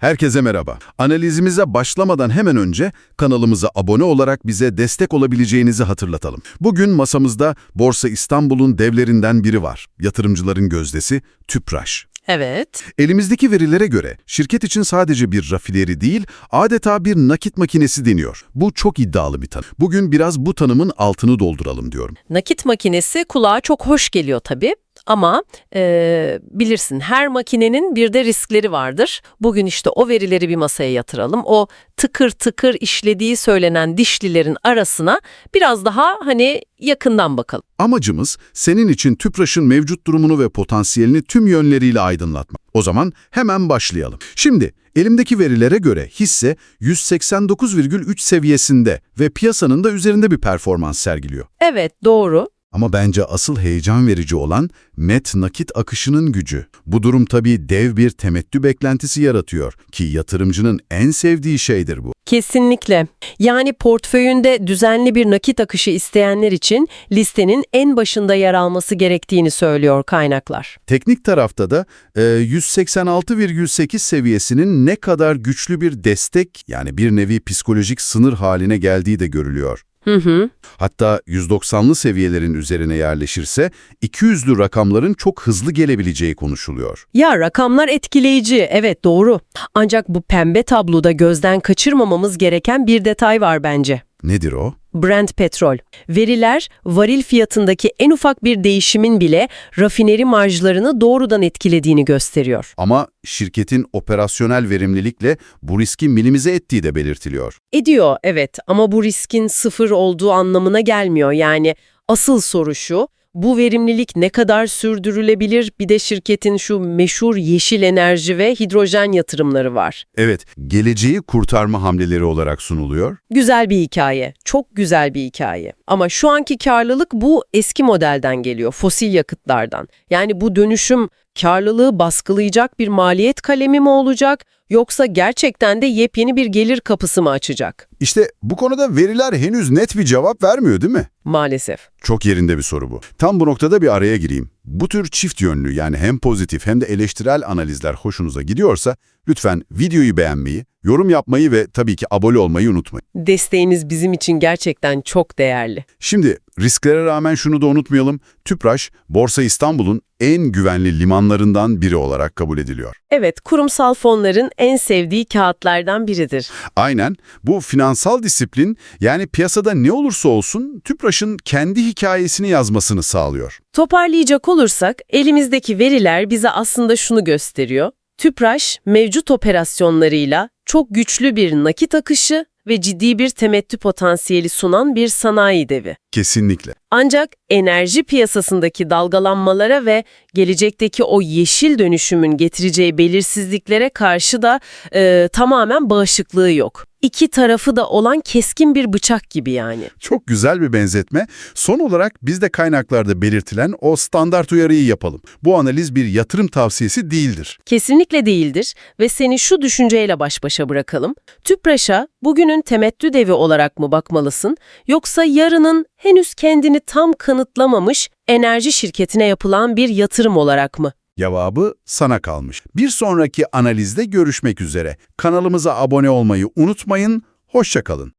Herkese merhaba. Analizimize başlamadan hemen önce kanalımıza abone olarak bize destek olabileceğinizi hatırlatalım. Bugün masamızda Borsa İstanbul'un devlerinden biri var. Yatırımcıların gözdesi Tüpraş. Evet. Elimizdeki verilere göre şirket için sadece bir rafineri değil, adeta bir nakit makinesi deniyor. Bu çok iddialı bir tanım. Bugün biraz bu tanımın altını dolduralım diyorum. Nakit makinesi kulağa çok hoş geliyor tabii. Ama e, bilirsin her makinenin bir de riskleri vardır. Bugün işte o verileri bir masaya yatıralım. O tıkır tıkır işlediği söylenen dişlilerin arasına biraz daha hani yakından bakalım. Amacımız senin için Tüpraş'ın mevcut durumunu ve potansiyelini tüm yönleriyle aydınlatmak. O zaman hemen başlayalım. Şimdi elimdeki verilere göre hisse 189,3 seviyesinde ve piyasanın da üzerinde bir performans sergiliyor. Evet doğru. Ama bence asıl heyecan verici olan net nakit akışının gücü. Bu durum tabii dev bir temettü beklentisi yaratıyor ki yatırımcının en sevdiği şeydir bu. Kesinlikle. Yani portföyünde düzenli bir nakit akışı isteyenler için listenin en başında yer alması gerektiğini söylüyor kaynaklar. Teknik tarafta da e, 186,8 seviyesinin ne kadar güçlü bir destek yani bir nevi psikolojik sınır haline geldiği de görülüyor. Hı hı. Hatta 190'lı seviyelerin üzerine yerleşirse 200'lü rakamların çok hızlı gelebileceği konuşuluyor. Ya rakamlar etkileyici, evet doğru. Ancak bu pembe tabloda gözden kaçırmamamız gereken bir detay var bence. Nedir o? Brent petrol. Veriler varil fiyatındaki en ufak bir değişimin bile rafineri marjlarını doğrudan etkilediğini gösteriyor. Ama şirketin operasyonel verimlilikle bu riski minimize ettiği de belirtiliyor. Ediyor evet ama bu riskin sıfır olduğu anlamına gelmiyor. Yani asıl soru şu, bu verimlilik ne kadar sürdürülebilir? Bir de şirketin şu meşhur yeşil enerji ve hidrojen yatırımları var. Evet, geleceği kurtarma hamleleri olarak sunuluyor. Güzel bir hikaye, çok güzel bir hikaye. Ama şu anki karlılık bu eski modelden geliyor, fosil yakıtlardan. Yani bu dönüşüm karlılığı baskılayacak bir maliyet kalemi mi olacak yoksa gerçekten de yepyeni bir gelir kapısı mı açacak? İşte bu konuda veriler henüz net bir cevap vermiyor değil mi? Maalesef. Çok yerinde bir soru bu. Tam bu noktada bir araya gireyim. Bu tür çift yönlü yani hem pozitif hem de eleştirel analizler hoşunuza gidiyorsa lütfen videoyu beğenmeyi, yorum yapmayı ve tabii ki abone olmayı unutmayın. Desteğiniz bizim için gerçekten çok değerli. Şimdi risklere rağmen şunu da unutmayalım. Tüpraş, Borsa İstanbul'un en güvenli limanlarından biri olarak kabul ediliyor. Evet, kurumsal fonların en sevdiği kağıtlardan biridir. Aynen bu finansal disiplin yani piyasada ne olursa olsun Tüpraş'ın kendi hikayesini yazmasını sağlıyor. Toparlayacak olursak elimizdeki veriler bize aslında şunu gösteriyor. Tüpraş mevcut operasyonlarıyla çok güçlü bir nakit akışı ve ciddi bir temettü potansiyeli sunan bir sanayi devi. Kesinlikle. Ancak enerji piyasasındaki dalgalanmalara ve gelecekteki o yeşil dönüşümün getireceği belirsizliklere karşı da e, tamamen bağışıklığı yok. İki tarafı da olan keskin bir bıçak gibi yani. Çok güzel bir benzetme. Son olarak biz de kaynaklarda belirtilen o standart uyarıyı yapalım. Bu analiz bir yatırım tavsiyesi değildir. Kesinlikle değildir ve seni şu düşünceyle baş başa bırakalım. Tüpraş'a bugünün temettü devi olarak mı bakmalısın yoksa yarının henüz kendini tam kanıtlamamış enerji şirketine yapılan bir yatırım olarak mı? Cevabı sana kalmış. Bir sonraki analizde görüşmek üzere. Kanalımıza abone olmayı unutmayın. Hoşça kalın.